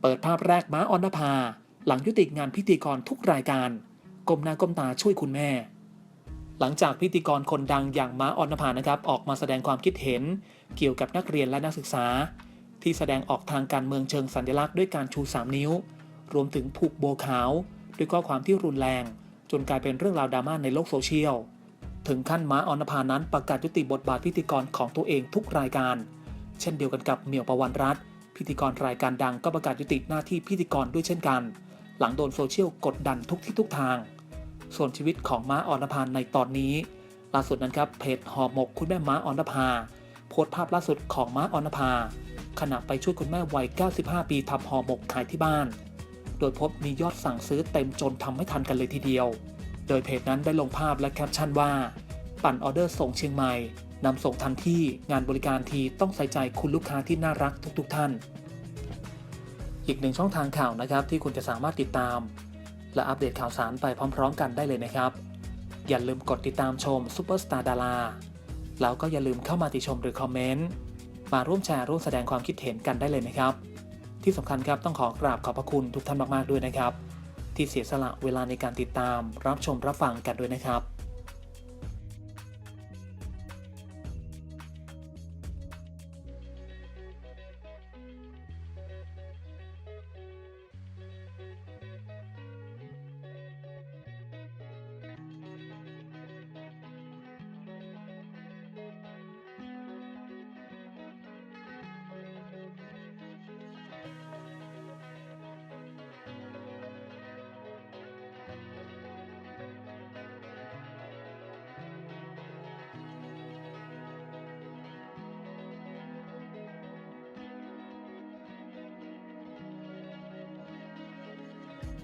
เปิดภาพแรกม้าออนภา หลังยุติงานพิธีกรทุกรายการก้มหน้าก้มตาช่วยคุณแม่ หลังจากพิธีกรคนดังอย่างม้าออนภานะครับ ออกมาแสดงความคิดเห็น เกี่ยวกับนักเรียนและนักศึกษา ที่แสดงออกทางการเมืองเชิงสัญลักษณ์ด้วยการชู 3 นิ้ว รวมถึงผูกโบขาว ด้วยข้อความที่รุนแรง จนกลายเป็นเรื่องราวดราม่าในโลกโซเชียลถึงขั้นม้าออนภานั้นประกาศยุติบทบาทพิธีกรของตัวเองทุกรายการ เช่นเดียวกันกับเหมียวประวันรัตน์ พิธีกรรายการดังก็ประกาศยุติหน้าที่พิธีกรด้วยเช่นกัน หลังโดนโซเชียลกดดันทุกที่ทุกทาง ส่วนชีวิตของม้าออนภาในตอนนี้ล่าสุดนั้นครับเพจหอหมกคุณแม่ม้าออนภาโพสต์ภาพล่าสุดของม้าออนภาขณะไปช่วยคุณแม่วัย 95 ปีทำห่อหมกขายที่บ้าน โดยพบมียอดสั่งซื้อเต็มจนทำไม่ทันกันเลยทีเดียว โดยเพจนั้นได้ลงภาพและแคปชั่นว่า ปั่นออเดอร์ส่งเชียงใหม่ นำส่งทันที่งานบริการทีต้องใส่ใจคุณลูกค้าที่น่ารักทุกๆทท่าน อีกหนึ่งช่องทางข่าวนะครับที่คุณจะสามารถติดตาม และอัปเดตข่าวสารไปพร้อม ๆ กันได้เลยนะครับ อย่าลืมกดติดตามชมซูเปอร์สตาร์ดาราแล้วก็อย่าลืมเข้ามาติชมหรือคอมเมนต์มาร่วมแชร์ร่วมแสดงความคิดเห็นกันได้เลยนะครับ ที่สำคัญครับต้องขอกราบขอบพระคุณทุกท่านมากๆด้วยนะครับ ที่เสียสละเวลาในการติดตามรับชมรับฟังกันด้วยนะครับ